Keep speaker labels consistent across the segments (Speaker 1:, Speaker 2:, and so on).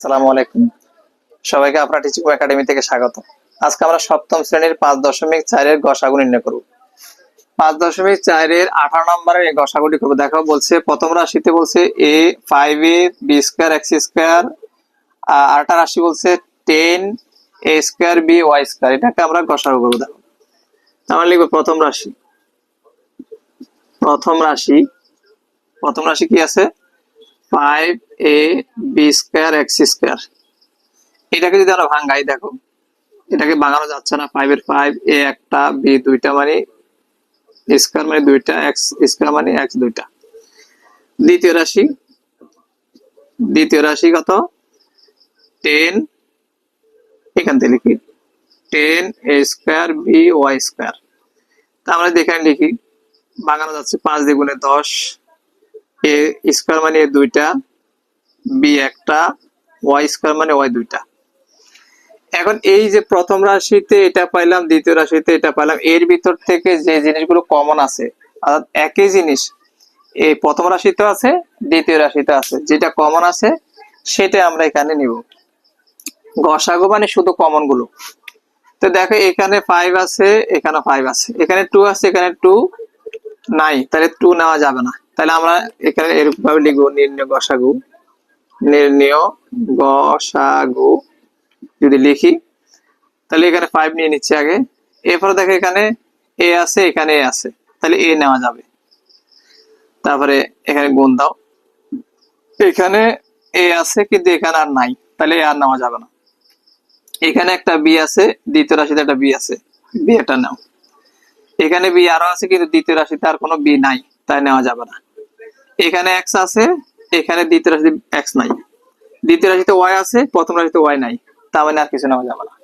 Speaker 1: আসসালামু আলাইকুম। সবাইকে আপনার টিচিং একাডেমি থেকে স্বাগত। আজকে আমরা সপ্তম শ্রেণির পাঁচ দশমিক চারের গসাগু নির্ণয় করব। পাঁচ দশমিক চারের আঠারো নম্বরের গসাগুটি করব। দেখো, বলছে, প্রথম রাশিতে বলছে এ five A B square X square আরেকটা রাশি বলছে ten A square B Y square এটাকে আমরা গসাগু করব, দেখো। আমরা লিখব প্রথম রাশি। প্রথম রাশি প্রথম রাশি কি আছে? Five A B square X square এটাকে যদি আমরা ভাঙ্গাই, দেখো। এটাকে ভাঙানো যাচ্ছে না। ফাইভ এর ফাইভ এ একটা বি দুইটা মানে স্কোয়ার মানে দুইটা এক্স স্কোয়ার মানে এক্স দুইটা। দ্বিতীয় রাশি। দ্বিতীয় রাশি কত? টেন এখান থেকে লিখি। Ten A square B Y square তা আমরা দেখে লিখি, ভাঙানো যাচ্ছে পাঁচ দ্বিগুণে দশ। এ স্কোয়ার মানে এ দুইটা, বি একটা, ওয়াই স্কোয়ার মানে ওয়াই দুইটা। এখন এই যে প্রথম রাশিতে এটা পাইলাম, দ্বিতীয় রাশিতে এটা পাইলাম, এর ভিতর থেকে যে জিনিসগুলো কমন আছে, অর্থাৎ একই জিনিস, এই প্রথম রাশিতে আছে, দ্বিতীয় রাশিতে আছে, যেটা কমন আছে সেটা আমরা এখানে নিব। গসাগু মানে শুধু কমনগুলো। তো দেখো, এখানে ফাইভ আছে, এখানে ফাইভ আছে, এখানে টু আছে, এখানে টু নাই, তাহলে টু নেওয়া যাবে না। তাহলে আমরা এখানে এরকম ভাবে লিখব নির্ণয় গসাগু। নির্ণয় গসাগু যদি লিখি, তাহলে এখানে ফাইভ নিয়ে নিচ্ছি আগে। এরপরে দেখো এখানে এ আছে, এখানে এ আছে। তাহলে এ নেওয়া যাবে। তারপরে এখানে গুণ দাও। এখানে এ আছে, কিন্তু এখানে আর নাই। তাহলে এ আর নেওয়া যাবে না। এখানে একটা বি আছে, দ্বিতীয় রাশিতে একটা বি আছে। বি এটা নাও। এখানে বি আরও আছে, কিন্তু দ্বিতীয় রাশিতে আর কোনো বি নাই। তাই নেওয়া যাবে না। এখানে এক্স আছে, এখানে দ্বিতীয় রাশিতে এক্স নাই। দ্বিতীয় রাশিতে ওয়াই আছে, প্রথম রাশিতে ওয়াই নাই। তার মানে আর কিছু নেওয়া যাবে না।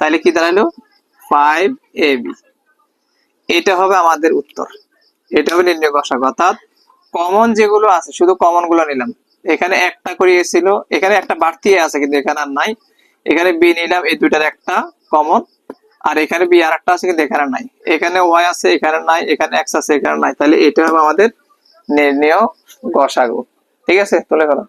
Speaker 1: তাহলে কি দাঁড়াল? ফাইভ এ বি এটা হবে আমাদের উত্তর। এটা হবে নির্ণয় গসাগু অর্থাৎ কমন যেগুলো আছে, শুধু কমনগুলো নিলাম। এখানে একটা করে এসেছিল এখানে একটা বাড়তি আছে, কিন্তু এখানে আর নাই। এখানে বি নিলাম, এই দুইটার একটা কমন আর এখানে বি আর একটা আছে, কিন্তু এখানে নাই। এখানে ওয়াই আছে, এখানে নাই। এখানে এক্স আছে, এখানে নাই। তাহলে এটা হবে আমাদের নির্ণয় গসাগু। ঠিক আছে? তুলে ফেলো।